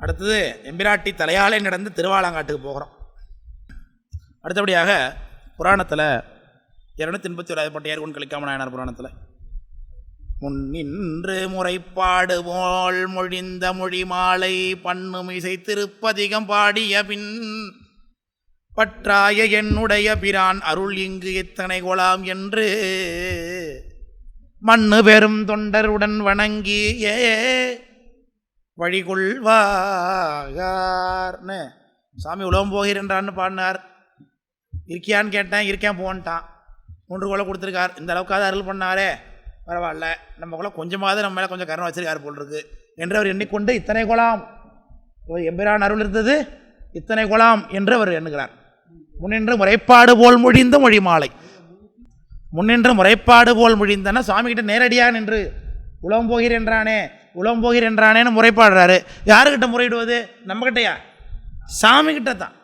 அடுத்தது எம்பிராட்டி தலையாலே நடந்து திருவாலாங்காட்டுக்கு போகிறோம். அடுத்தபடியாக புராணத்தில் இரநூத்தி எண்பத்தி ஒரு பட்ட ஏற்கொண்டு கழிக்காம நாயனார் புராணத்தில் முன்னின்று முறைப்பாடு போல் மொழிந்த மொழி மாலை பண்ணும் இசை திருப்பதிகம் பாடிய பின் பற்றாய என்னுடைய பிரான் அருள் இங்கு எத்தனை கொலாம் என்று மண்ணு பெரும் தொண்டருடன் வணங்கியே வழிகொள்வாகார்னு சாமி உலகம் போகிறன்றான்னு பாடினார். இருக்கியான்னு கேட்டேன் இருக்கேன் போன்ட்டான். மூன்று கொலை கொடுத்துருக்கார். இந்த அளவுக்காவது அருள் பண்ணாரே. பரவாயில்ல. நம்ம கூட கொஞ்சமாவது நம்ம மேலே கொஞ்சம் கருணை வச்சிருக்காரு போல் இருக்கு என்று அவர் எண்ணிக்கொண்டு இத்தனை கொலாம். ஒரு எம்பிரான் அருள் இருந்தது இத்தனை கொலாம் என்று அவர் எண்ணுகிறார். முன்னின்று முறைப்பாடு போல் மொழிந்த மொழி மாலை முன்னின்று முறைப்பாடு போல் மொழிந்தன சுவாமிகிட்ட நேரடியாக நின்று உலகம் போகிறேன்றானே. உலகம் போகிறேன்றானேன்னு முறைப்பாடுறாரு. யாருக்கிட்ட முறையிடுவது? நம்மக்கிட்டயா சாமிக்கிட்ட தான்.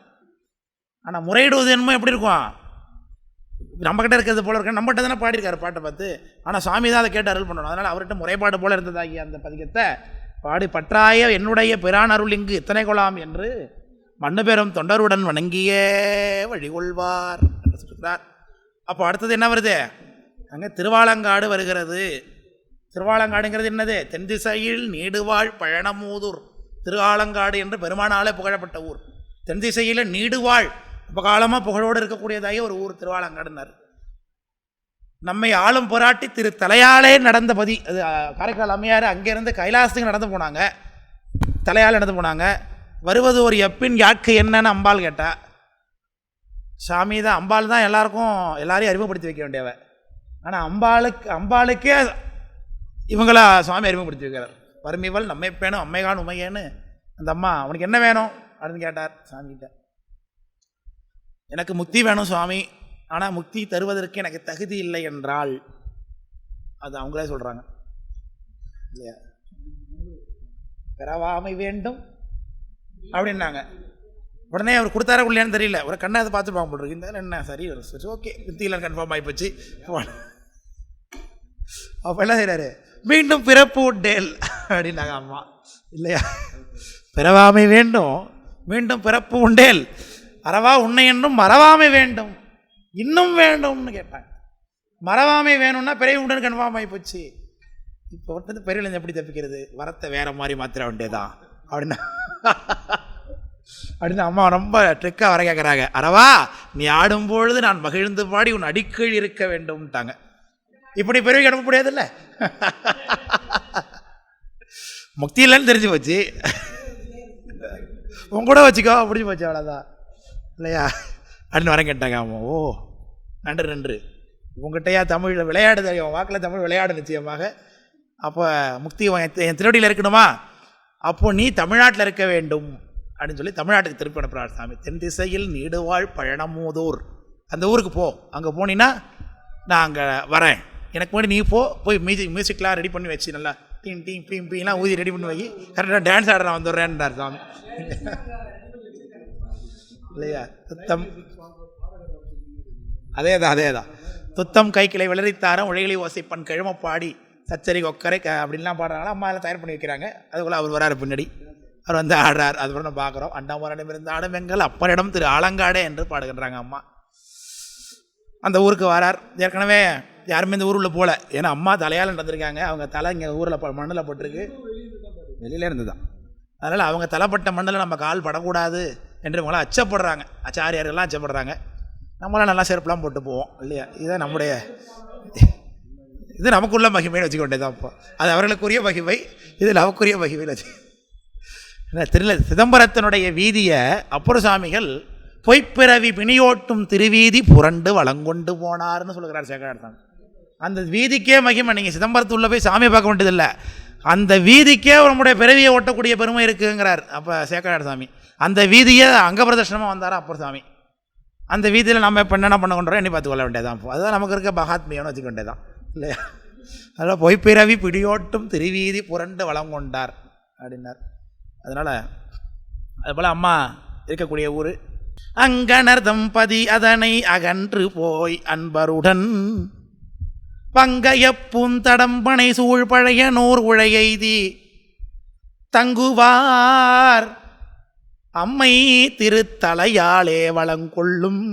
ஆனால் முறையிடுவது என்னமோ எப்படி இருக்கும்? நம்மக்கிட்ட இருக்கிறது போல இருக்க. நம்மகிட்ட தானே பாடியிருக்காரு பாட்டை பார்த்து. ஆனால் சாமி தான் அதை கேட்டு அருள் பண்ணணும். அதனால் அவர்கிட்ட முறைப்பாடு போல இருந்ததாகிய அந்த பதிகத்தை பாடி பற்றாய என்னுடைய பிரான் அருள் இங்கு இத்தனை கொலாம் என்று மண்ணு பெறும் தொண்டருடன் வணங்கியே வழிகொள்வார். என்று சொல்கிறார் அப்போ அடுத்தது என்ன வருது? அங்கே திருவாலங்காடு வருகிறது. திருவாலங்காடுங்கிறது என்னது? தென் திசையில் நீடுவாழ் பழனமூதூர். திருவாலங்காடு என்று பெருமானாலே புகழப்பட்ட ஊர். தென் திசையில் நீடுவாழ். இப்போ காலமாக புகழோடு இருக்கக்கூடியதாகி ஒரு ஊர் திருவாலங்காடுனார். நம்மை ஆளும் போராட்டி திரு தலையாலே நடந்த பதி அது காரைக்கால் அம்மையார் அங்கேருந்து கைலாசத்துக்கு நடந்து போனாங்க. தலையால் நடந்து போனாங்க. வருவது ஒரு எப்பின் யாக்கு என்னன்னு அம்பாள் கேட்டா சாமி தான் அம்பாள் தான் எல்லாருக்கும் எல்லாரையும் அறிமுகப்படுத்தி வைக்க வேண்டியவ. ஆனால் அம்பாளுக்கு அம்பாளுக்கே இவங்களா சுவாமி அறிமுகப்படுத்தி வைக்கிறார் வறுமைவள் நம்மை பேணும் அம்மைகான் உமையேன்னு அந்த அம்மா அவனுக்கு என்ன வேணும்? அப்படின்னு கேட்டார் சாமிகிட்ட. எனக்கு முக்தி வேணும் சுவாமி. ஆனால் முக்தி தருவதற்கு எனக்கு தகுதி இல்லை என்றால் அது அவங்களே சொல்கிறாங்க இல்லையா? பிறவாமை வேண்டும் அப்படின்னாங்க. உடனே அவர் கொடுத்தாரா இல்லையான்னு தெரியல. ஒரு கண்ணை அதை பார்த்து பார்க்க போட்டுருக்கு. இந்த என்ன? சரி சரி ஓகே. முக்தியில் கன்ஃபார்ம் ஆகிப்போச்சு அப்போ என்ன செய்கிறாரு மீண்டும் பிறப்பு உண்டேல். அப்படின்னாங்க அம்மா. இல்லையா? பிறவாமை வேண்டும் மீண்டும் பிறப்பு உண்டேல். அறவா உன்னை என்றும் மறவாமை வேண்டும். இன்னும் வேண்டும்னு கேட்டாங்க. மறவாமை வேணும்னா பெரிய உடன் கன்ஃபார்ம் போச்சு. இப்போ ஒருத்தர் பெரியலேருந்து எப்படி தப்பிக்கிறது? வரத்தை வேற மாதிரி மாத்திர வேண்டியதான் அப்படின்னா அப்படின்னு அம்மா ரொம்ப ட்ரிக்காக வர கேட்குறாங்க அறவா நீ ஆடும்பொழுது நான் மகிழ்ந்து பாடி உன் அடிக்கீழ் இருக்க வேண்டும்ட்டாங்க. இப்படி பிறவி அனுப்ப முடியாதுல்ல? முக்தி இல்லைன்னு தெரிஞ்சு போச்சு. உன் கூட வச்சுக்கோ முடிஞ்சு போச்சு அவ்வளோதான் இல்லையா? அப்படின்னு வரேன் கேட்டாங்க அவன். ஓ நன்று நன்று. உங்ககிட்டயா தமிழில் விளையாடு தெரியும். வாக்கில் தமிழ் விளையாடு நிச்சயமாக. அப்போ முக்தி என் திருவடியில் இருக்கணுமா? அப்போ நீ தமிழ்நாட்டில் இருக்க வேண்டும். அப்படின்னு சொல்லி தமிழ்நாட்டுக்கு திருப்பி அனுப்புகிறார் சாமி. தென் திசையில் நீடுவாழ் பழனமூதூர். அந்த ஊருக்கு போ. அங்கே போனீன்னா நான் அங்கே வரேன். எனக்கு முன்னாடி நீ போ போய் மியூசிக் மியூசிக்லாம் ரெடி பண்ணி வச்சு நல்லா டீம் டீம் பீம் பீலாம் ஊதி ரெடி பண்ணி வை. கரெக்டாக டான்ஸ் ஆடுற நான் வந்துடுறேன்றார் சாமி. இல்லையா? சுத்தம் அதே தான் அதே தான் துத்தம் கைக்கிளை விளரித்தாரம் உழைகளை ஓசைப்பன் கிழம பாடி சச்சரி கொக்கரை க அப்படின்லாம் பாடுறாங்களா? அம்மா எல்லாம் தயார் பண்ணி வைக்கிறாங்க. அதுக்குள்ளே அவர் வராரு பின்னாடி. அவர் வந்து ஆடுறார். அதுக்கப்புறம் நம்ம பார்க்குறோம். அண்டாமரிடம் இருந்த ஆடமெங்கள் அப்பனிடம் திரு ஆலங்காடே என்று பாடுகின்றாங்க அம்மா. அந்த ஊருக்கு வரார். ஏற்கனவே யாருமே இந்த ஊரில் போகல ஏன்னா அம்மா தலையால் நடந்திருக்காங்க அவங்க தலை இங்கே ஊரில் மண்ணில் போட்டிருக்கு. வெளியில இருந்து தான் அதனால் அவங்க தலைப்பட்ட மண்ணில் நம்ம கால் படக்கூடாது என்று இவங்களாம் அச்சப்படுறாங்க. அச்சாரியார்கள்லாம் அச்சப்படுறாங்க. நம்மளாம் நல்லா செருப்புலாம் போட்டு போவோம் இல்லையா? இதுதான் நம்முடைய இது நமக்குள்ள மகிமைன்னு வச்சுக்க தான் இப்போ அது அவர்களுக்குரிய மகிமை இது நமக்குரிய மகிமைன்னு வச்சு திருல சிதம்பரத்தினுடைய வீதியை அப்புற சாமிகள் பொய்ப்பிறவி பிணியோட்டும் திருவீதி புரண்டு வளங்கொண்டு போனார்னு சொல்கிறார் சேகரார் சாமி. அந்த வீதிக்கே மகிமை. நீங்கள் சிதம்பரத்துள்ள போய் சாமியை பார்க்க வேண்டியதில்லை. அந்த வீதிக்கே நம்முடைய பிறவியை ஓட்டக்கூடிய பெருமை இருக்குங்கிறார் அப்போ சேக்கரார் சாமி. அந்த வீதியை அங்க பிரதர்ஷனமாக வந்தாரா அப்பர் சாமி. அந்த வீதியில் நம்ம இப்போ என்னென்ன பண்ண கொண்டோம் எண்ணி பார்த்து கொள்ள வேண்டியதான் அதுதான் நமக்கு இருக்க மகாத்மியம்னு வச்சுக்க வேண்டியதான் இல்லையா? அதனால் பொய்ப்பிறவி பிடியோட்டும் திருவீதி புரண்டு வளம் கொண்டார் அப்படின்னார். அதனால் அதுபோல் அம்மா இருக்கக்கூடிய ஊர். அங்கனர் தம்பதி அதனை அகன்று போய் அன்பருடன் பங்கைய பூந்தடம்பனை சூழ் பழைய நூர் உழையெய்தி தங்குவார் அம்மை திருத்தலையாளே வளங்கொள்ளும்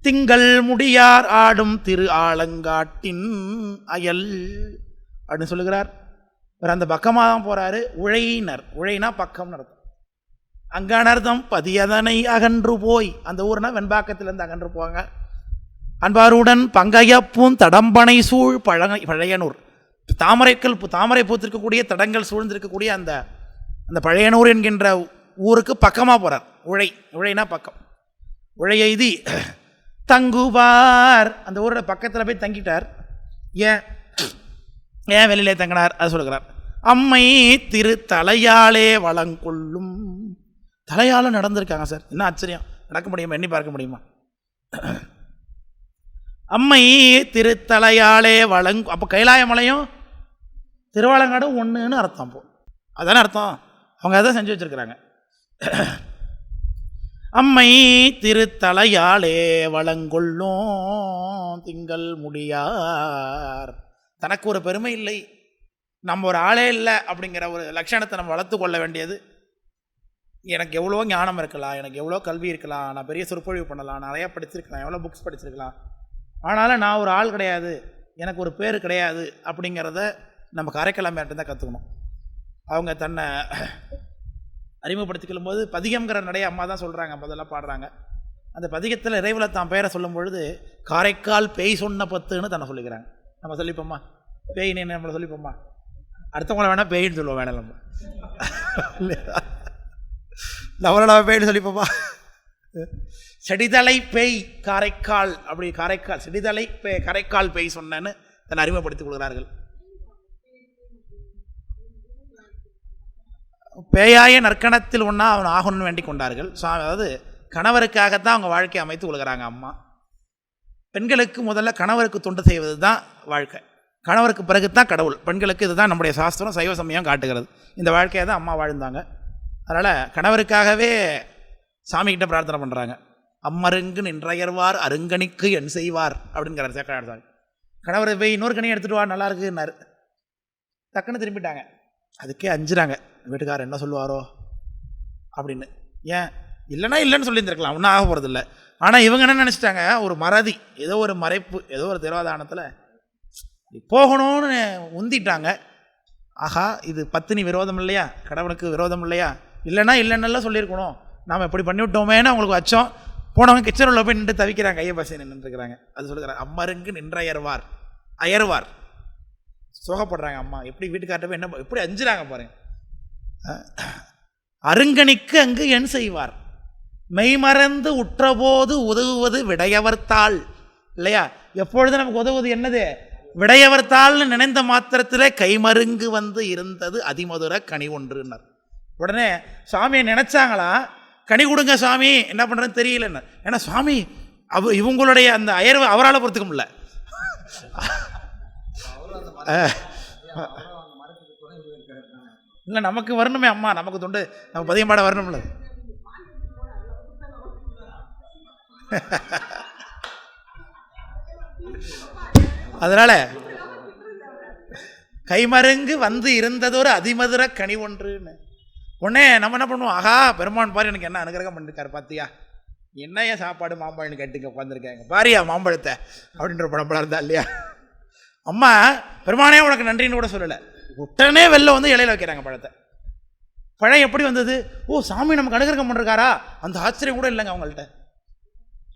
திங்கள் முடியார் ஆடும் திரு ஆலங்காட்டின் அயல். அப்படின்னு சொல்லுகிறார். இவர் அந்த பக்கமாக தான் போகிறாரு உழையினர். உழைனா பக்கம் அர்த்தம். அங்கான அர்த்தம் பதியதனை அகன்று போய் அந்த ஊர்னா வெண்பாக்கத்திலேருந்து அகன்று போவாங்க. அன்பாருடன் பங்கையப்பூன் தடம்பனை சூழ் பழக பழையனூர். தாமரைக்கல் தாமரை பூத்திருக்கக்கூடிய தடங்கள் சூழ்ந்திருக்கக்கூடிய அந்த அந்த பழையனூர் என்கின்ற ஊருக்கு பக்கமாக போகிறார் உழை உழைனா பக்கம். உழை எய்தி தங்குவார். அந்த ஊரோட பக்கத்தில் போய் தங்கிட்டார். ஏன்? ஏன் வெளியிலே தங்கினார்? அது சொல்லுகிறார். அம்மை திரு தலையாலே வளங்கொள்ளும். தலையால நடந்திருக்காங்க சார். என்ன ஆச்சரியம். நடக்க முடியுமா? எண்ணி பார்க்க முடியுமா? அம்மை திருத்தலையாலே வளங் அப்போ கைலாயமலையும் திருவாலங்காடும் ஒன்றுன்னு அர்த்தம் போ அதானே அர்த்தம்? அவங்க அதை செஞ்சு வச்சுருக்கிறாங்க. அம்மை திருத்தலையாலே வளங்கொள்ளும் திங்கள் முடியார். தனக்கு ஒரு பெருமை இல்லை. நம்ம ஒரு ஆளே இல்லை அப்படிங்கிற ஒரு லட்சணத்தை நம்ம வளர்த்து கொள்ள வேண்டியது. எனக்கு எவ்வளோ ஞானம் இருக்கலாம் எனக்கு எவ்வளோ கல்வி இருக்கலாம் நான் பெரிய சொற்பொழிவு பண்ணலாம் நிறையா படிச்சிருக்கலாம் எவ்வளோ புக்ஸ் படிச்சிருக்கலாம். ஆனாலும் நான் ஒரு ஆள் கிடையாது எனக்கு ஒரு பேர் கிடையாது அப்படிங்கிறத நம்ம காரைக்கிழமையாட்ட தான் கற்றுக்கணும் அவங்க தன்னை அறிமுகப்படுத்திக்கொள்ளும் போது பதிகம்ங்கிற நடைய அம்மா தான் சொல்கிறாங்க முதல்ல பாடுறாங்க. அந்த பதிகத்தில் இறைவில் தான் பேரை சொல்லும் பொழுது காரைக்கால் பேய் சொன்ன பத்துன்னு தன்னை சொல்லிக்கிறாங்க. நம்ம சொல்லிப்போம்மா பேய்னு நம்மளை சொல்லிப்போம்மா அடுத்தவங்கள வேணால் பேயின்னு சொல்லுவோம் வேணாம் நம்ம. இல்லையா? பேயின்னு சொல்லிப்போம்மா செடிதலை பேய் காரைக்கால் அப்படி காரைக்கால் செடிதலை பே கரைக்கால் பேய் சொன்னேன்னு தன்னை அறிமுகப்படுத்திக் கொள்கிறார்கள். பேயாய நற்கணத்தில் ஒன்றா அவன் ஆகணும்னு வேண்டிக் கொண்டார்கள். ஸோ அதாவது கணவருக்காகத்தான் அவங்க வாழ்க்கையை அமைத்து கொள்கிறாங்க அம்மா. பெண்களுக்கு முதல்ல கணவருக்கு தொண்டு செய்வது தான் வாழ்க்கை. கணவருக்கு பிறகு தான் கடவுள். பெண்களுக்கு இதுதான் நம்முடைய சாஸ்திரம் சைவ சமயம் காட்டுகிறது. இந்த வாழ்க்கையை தான் அம்மா வாழ்ந்தாங்க. அதனால் கணவருக்காகவே சாமிகிட்ட பிரார்த்தனை பண்ணுறாங்க அம்மருங்கு நின்றையர்வார் அருங்கணிக்கு என் செய்வார் அப்படிங்கிறார் சேக்கரார் சாமி. கணவர் போய் இன்னொரு கனி எடுத்துகிட்டு வா நல்லா இருக்குன்னாரு. டக்குன்னு திரும்பிட்டாங்க. அதுக்கே அஞ்சுறாங்க. வீட்டுக்காரர் என்ன சொல்லுவாரோ? அப்படின்னு. ஏன்? இல்லைன்னா இல்லைன்னு சொல்லியிருந்திருக்கலாம். ஒன்றும் ஆக போகிறது இல்லை ஆனால் இவங்க என்ன நினச்சிட்டாங்க? ஒரு மறதி ஏதோ ஒரு மறைப்பு ஏதோ ஒரு திருவாதானத்தில் போகணும்னு உந்திட்டாங்க. ஆஹா இது பத்தினி விரோதம் இல்லையா? கடவுளுக்கு விரோதம் இல்லையா? இல்லைன்னா இல்லைன்னெல்லாம் சொல்லியிருக்கணும். நாம் இப்படி பண்ணிவிட்டோமேன்னு அவங்களுக்கு வச்சோம் போனவங்க கிச்சன் உள்ள போய் நின்று தவிக்கிறாங்க. ஐயா பசி நின்றுருக்கிறாங்க அது சொல்லுறாங்க அம்மருங்கு நின்ற அயர்வார். அயர்வார். சோகப்படுறாங்க அம்மா. எப்படி வீட்டுக்கார்ட்ட போய் என்ன எப்படி அஞ்சுறாங்க பாருங்க. அருங்கணிக்கு அங்கு என் செய்வார். மெய்மறந்து உற்றபோது உதவுவது விடையவர்த்தாள் இல்லையா? எப்பொழுது நமக்கு உதவுவது என்னது? விடையவர்த்தாள்னு நினைந்த மாத்திரத்திலே கைமருங்கு வந்து இருந்தது அதிமதுர கனி ஒன்றுன்னார். உடனே சாமியை நினைச்சாங்களா? கனி கொடுங்க சாமி. என்ன பண்ணுறதுன்னு தெரியலன்னு ஏன்னா சுவாமி அவ இவங்களுடைய அந்த அயர்வை அவரால் பொறுத்துக்க முடியல. இல்லை நமக்கு வரணுமே அம்மா. நமக்கு தொண்டு நம்ம பதியம்பாட வரணும்ல. அதனால் கைமருங்கு வந்து இருந்ததொரு அதிமதுர கனி ஒன்றுன்னு. உடனே நம்ம என்ன பண்ணுவோம்? ஆஹா பெருமான் பாரு எனக்கு என்ன அனுகிரகம் பண்ணிருக்காரு பார்த்தியா என்ன ஏன் சாப்பாடு மாம்பழம்னு கேட்டுங்க உட்காந்துருக்காங்க பாரியா மாம்பழத்தை அப்படின்ற படம் இருந்தா இல்லையா? அம்மா பெருமானே உனக்கு நன்றின்னு கூட சொல்லலை. உடனே வெளில வந்து இலையில வைக்கிறாங்க பழத்தை. பழம் எப்படி வந்தது? ஓ சாமி நமக்கு அனுகிரகம் பண்ணிருக்காரா? அந்த ஆச்சரியம் கூட இல்லைங்க அவங்கள்ட்ட.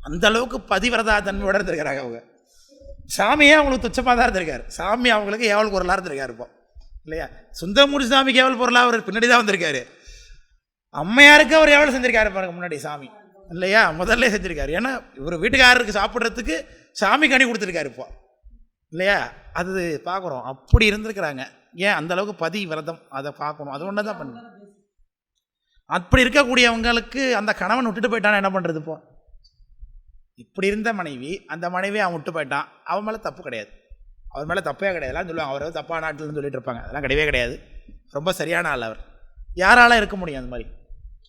அந்த அளவுக்கு பதிவிரதா தன்மையோட இருந்திருக்கிறாங்க அவங்க. சாமியே அவங்களுக்கு துச்சமாக தான் இருந்திருக்காரு. சாமி அவங்களுக்கு ஏவல் குரலாக இருந்திருக்காரு இப்போ. இல்லையா? சுந்தரமூர்த்தி சாமிக்கு கேவல் பொருளாக அவர் பின்னாடி தான் வந்திருக்காரு. அம்மையாருக்கு அவர் எவ்வளோ செஞ்சிருக்காரு பாருங்க முன்னாடி சாமி. இல்லையா? முதல்ல செஞ்சுருக்காரு. ஏன்னா இவர் வீட்டுக்காரருக்கு சாப்பிட்றதுக்கு சாமி கனி கொடுத்துருக்காரு இப்போ. இல்லையா? அது பார்க்குறோம் அப்படி இருந்திருக்கிறாங்க. ஏன்? அந்த அளவுக்கு பதி விரதம். அதை பார்க்கணும் அது ஒன்று தான் பண்ணணும் அப்படி இருக்கக்கூடியவங்களுக்கு அந்த கணவன் விட்டுட்டு போயிட்டானா என்ன பண்ணுறது இப்போ? இப்படி இருந்த மனைவி அந்த மனைவி அவன் விட்டு போயிட்டான். அவன் மேலே தப்பு கிடையாது. அவர் மேலே தப்பே கிடையாது. எல்லாம் சொல்லுவாங்க. அவர் தப்பான நாட்டில்னு சொல்லிட்டு இருப்பாங்க அதெல்லாம் கிடையவே கிடையாது. ரொம்ப சரியான ஆள் அவர். யாரால இருக்க முடியும் அந்த மாதிரி?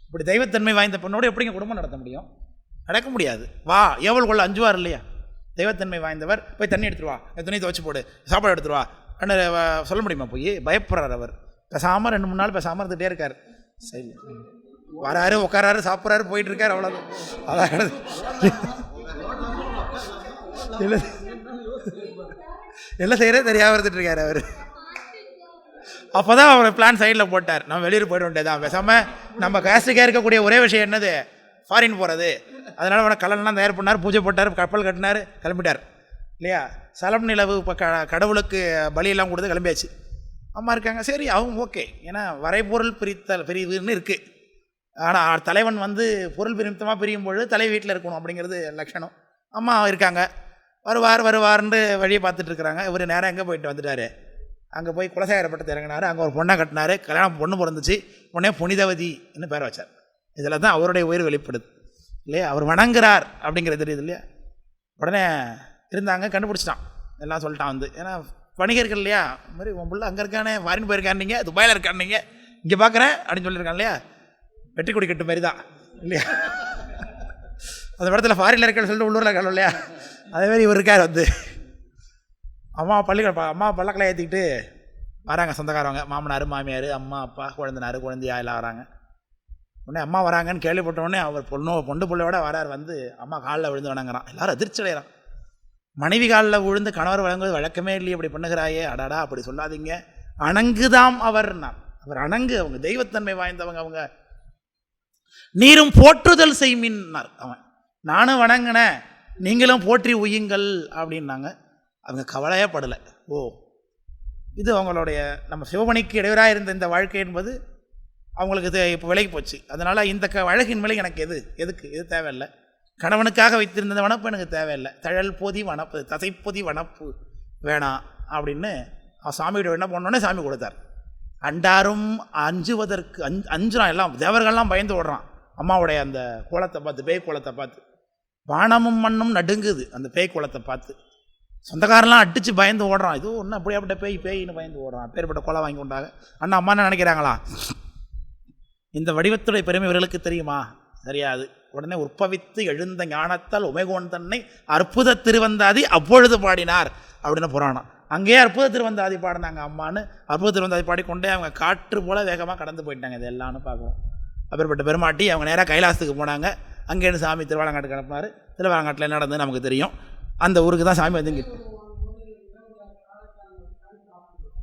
இப்படி தெய்வத்தன்மை வாய்ந்த பெண்ணோடு எப்படிங்க குடும்பம் நடத்த முடியும்? நடக்க முடியாது. வா ஏவல் கொள்ள அஞ்சுவார் இல்லையா? தெய்வத்தன்மை வாய்ந்தவர் போய் தண்ணி எடுத்துட்டு வா. துணி துவச்சி போடு. சாப்பாடு எடுத்துட்டு வா. அண்ணன் சொல்ல முடியுமா போய்? பயப்படுறார் அவர். பேசாமல் ரெண்டு மூணு நாள் பேசாமல் இருந்துகிட்டே இருக்கார். சரி. வராரு உட்காராரு சாப்பிட்றாரு போயிட்டு இருக்காரு அவ்வளோதான் அதான். இல்லை என்ன செய்யறே தெரியாமல் இருந்துட்டு இருக்காரு அவர். அப்போ தான் அவர் பிளான் சைடில் போட்டார். நம்ம வெளியூர் போயிட வேண்டியதான் பேசாமல் நம்ம கேஸ்டுக்கே இருக்கக்கூடிய ஒரே விஷயம் என்னது? ஃபாரின் போகிறது அதனால் அவனை கலன்லாம் தயார் பண்ணார். பூஜை போட்டார். கப்பல் கட்டினார். கிளம்பிட்டார். இல்லையா? சலம் நிலவு இப்போ க கடவுளுக்கு பலியெல்லாம் கொடுத்து கிளம்பியாச்சு. அம்மா இருக்காங்க. சரி அவங்க ஓகே ஏன்னா வரைபொருள் பிரித்தல் பிரிவுன்னு இருக்குது ஆனால் தலைவன் வந்து பொருள் பிரித்தமாக பிரியும் பொழுது தலை வீட்டில் இருக்கணும் அப்படிங்கிறது லட்சணம். அம்மா இருக்காங்க. வருவார் வருவார்ன்ட்டு வழியை பார்த்துட்டு இருக்கிறாங்க இவர் நேரம் எங்கே போயிட்டு வந்துட்டாரு? அங்கே போய் குலசேகரப்பட்டத்தை இறங்கினார். அங்கே ஒரு பொண்ணை கட்டினாரு. கல்யாணம் பொண்ணு பிறந்துச்சு. பொண்ணே புனிதவதின்னு பேர் வச்சார். இதில் தான் அவருடைய உயிர் வெளிப்படுது. இல்லையா? அவர் வணங்குறார் அப்படிங்கிறது தெரியுது இல்லையா? உடனே இருந்தாங்க கண்டுபிடிச்சிட்டான். எல்லாம் சொல்லிட்டான் வந்து. ஏன்னா வணிகர்கள் இல்லையா? இந்த மாதிரி உன் பிள்ளை அங்கே இருக்கானே ஃபாரின் போயிருக்கானீங்க துபாயில் இருக்கானீங்க இங்கே பார்க்குறேன் அப்படின்னு சொல்லியிருக்கான் இல்லையா? வெற்றி கொடி கட்டு மாதிரி தான். இல்லையா? அந்த இடத்துல ஃபாரினில் இருக்கன்னு சொல்லிட்டு உள்ளூரில் இருக்காங்க இல்லையா? அதேமாதிரி இவர் இருக்கார் வந்து. அம்மா பள்ளிக்கூட அம்மா பல்லக்கில் ஏற்றிக்கிட்டு வராங்க சொந்தக்காரவங்க. மாமனார் மாமியார் அம்மா அப்பா குழந்தனார் குழந்தையா எல்லாம் வராங்க. உடனே அம்மா வராங்கன்னு கேள்விப்பட்ட உடனே அவர் பொண்ணு பொண்டு பிள்ளையோட வரார் வந்து அம்மா காலில் விழுந்து வணங்குறான். எல்லாரும் அதிர்ச்சி அடைகிறான். மனைவி காலில் விழுந்து கணவர் வழங்குவது வழக்கமே இல்லையே அப்படி பண்ணுகிறாயே அடாடா அப்படி சொல்லாதீங்க. அணங்குதாம் அவர்னா அவர் அணங்கு அவங்க தெய்வத்தன்மை வாய்ந்தவங்க அவங்க. நீரும் போற்றுதல் செய்மின்னார் அவன். நானும் வணங்கினேன். நீங்களும் போற்றி உயுங்கள் அப்படின்னாங்க. அவங்க கவலையே படலை. ஓ இது அவங்களுடைய நம்ம சிவமணிக்கு இடையூறாக இருந்த இந்த வாழ்க்கை என்பது அவங்களுக்கு இது இப்போ விலகி போச்சு. அதனால் இந்த க அழகின் விலை எனக்கு எது? எதுக்கு? இது தேவையில்லை. கணவனுக்காக வைத்திருந்த வனப்பு எனக்கு தேவையில்லை. தழல் பொதி வனப்பு தசைப்பொதி வனப்பு வேணாம் அப்படின்னு சாமியோட என்ன பண்ணோன்னே சாமி கொடுத்தார். அண்டாரும் அஞ்சுவதற்கு அஞ்சு அஞ்சுறான் எல்லாம் தேவர்கள்லாம் பயந்து ஓடுறான். அம்மாவுடைய அந்த கோலத்தை பார்த்து பேய் கோலத்தை பார்த்து. வானமும் மண்ணும் நடுங்குது. அந்த பேய் கோலத்தை பார்த்து. சொந்தக்காரெல்லாம் அடித்து பயந்து ஓடுறான். இது ஒன்றும் அப்படியாப்பட்ட பேய் பேயின்னு பயந்து ஓடுறான். பேர்பட்ட கொலை வாங்கி கொண்டாங்க. அண்ணா அம்மா என்ன நினைக்கிறாங்களா? இந்த வடிவத்துடைய பெருமை இவர்களுக்கு தெரியுமா? தெரியாது. உடனே உற்பவித்து எழுந்த ஞானத்தால் உமைகோன் தன்னை அற்புத திருவந்தாதி அப்பொழுது பாடினார் அப்படின்னு புராணம். அங்கேயே அற்புத திருவந்தாதி பாடினாங்க அம்மான்னு. அற்புத திருவந்தாதி பாடிக்கொண்டே அவங்க காற்று போல வேகமாக கடந்து போயிட்டாங்க. இது எல்லாம்னு பார்க்குறோம். அப்பேற்பட்ட பெருமாட்டி அவங்க நேராக கைலாசத்துக்கு போனாங்க. அங்கேருந்து சாமி திருவாலங்காட்டுக்கு அனுப்பினார். திருவாலங்காட்டில் என்ன நமக்கு தெரியும். அந்த ஊருக்கு தான் சாமி வந்து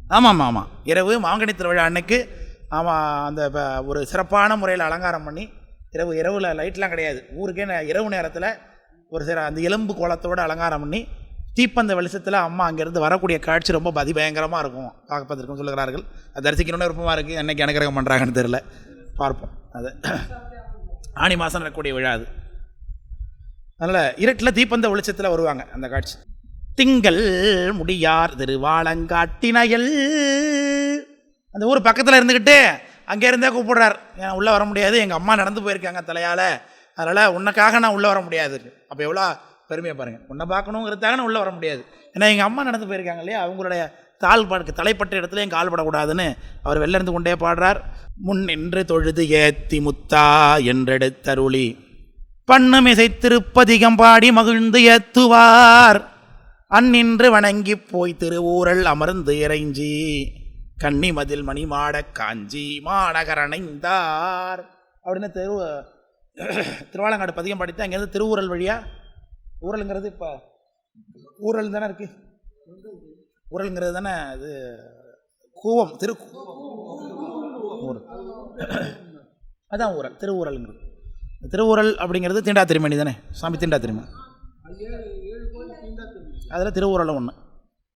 ஆமாம் ஆமாம் ஆமாம் இரவு மாங்கனி திருவிழா அன்னைக்கு ஆமாம் அந்த ப- ஒரு சிறப்பான முறையில் அலங்காரம் பண்ணி இரவு இரவில் லைட்லாம் கிடையாது. ஊருக்கே நே- இரவு நேரத்தில் ஒரு சில அந்த எலும்பு கோலத்தோடு அலங்காரம் பண்ணி தீப்பந்த வெளிச்சத்தில் அம்மா அங்கேருந்து வரக்கூடிய காட்சி ரொம்ப அதிபயங்கரமாக இருக்கும். பார்ப்பதற்கும் சொல்லுகிறார்கள். அது தரிசிக்கணும்னு விருப்பமாக இருக்குது என்னைக்கு அனுகிரகம் பண்ணுறாங்கன்னு தெரில பார்ப்போம். அது. ஆனி மாதம் நடக்கக்கூடிய விழா அது. அதனால் இருட்டில் தீப்பந்த வெளிச்சத்தில் வருவாங்க அந்த காட்சி. திங்கள் முடியார் திருவாலங்காட்டினயல். அந்த ஊர் பக்கத்தில் இருந்துக்கிட்டு அங்கே இருந்தே கூப்பிடுறார். ஏன்னா உள்ளே வர முடியாது? எங்கள் அம்மா நடந்து போயிருக்காங்க தலையால். அதனால் உனக்காக நான் உள்ளே வர முடியாது. அப்போ எவ்வளோ பெருமையை பாருங்கள் உன்னை பார்க்கணுங்கிறதுக்காக நான் உள்ளே வர முடியாது. ஏன்னா எங்கள் அம்மா நடந்து போயிருக்காங்க இல்லையா? அவங்களுடைய தாள் தலைப்பட்ட இடத்துல என் கால் படக்கூடாதுன்னு அவர் வெளில இருந்து கொண்டே பாடுறார். முன் நின்று தொழுது ஏத்தி முத்தா என்றெடுத்தருளி. பண்ணுமிசை திருப்பதிகம் பாடி மகிழ்ந்து ஏத்துவார். அந்நின்று வணங்கி போய் திருவூரல் அமர்ந்து இறைஞ்சி. கன்னி மதில் மணிமாட காஞ்சி மாநகரணைந்தார் அப்படின்னு திரு திருவாலங்காடு பதிகம் படித்து அங்கேருந்து திருவூரல் வழியா? ஊரலுங்கிறது இப்போ ஊரல் தானே இருக்குது குரல்ங்கிறது தானே இது கூவம் திரு ஊரல் அதான் ஊரல் திருவூரல்ங்கிறது. திருவூரல் அப்படிங்கிறது தீண்டா திருமணி தானே. சாமி தீண்டா திருமணி அதில் திருவூரலும் ஒன்று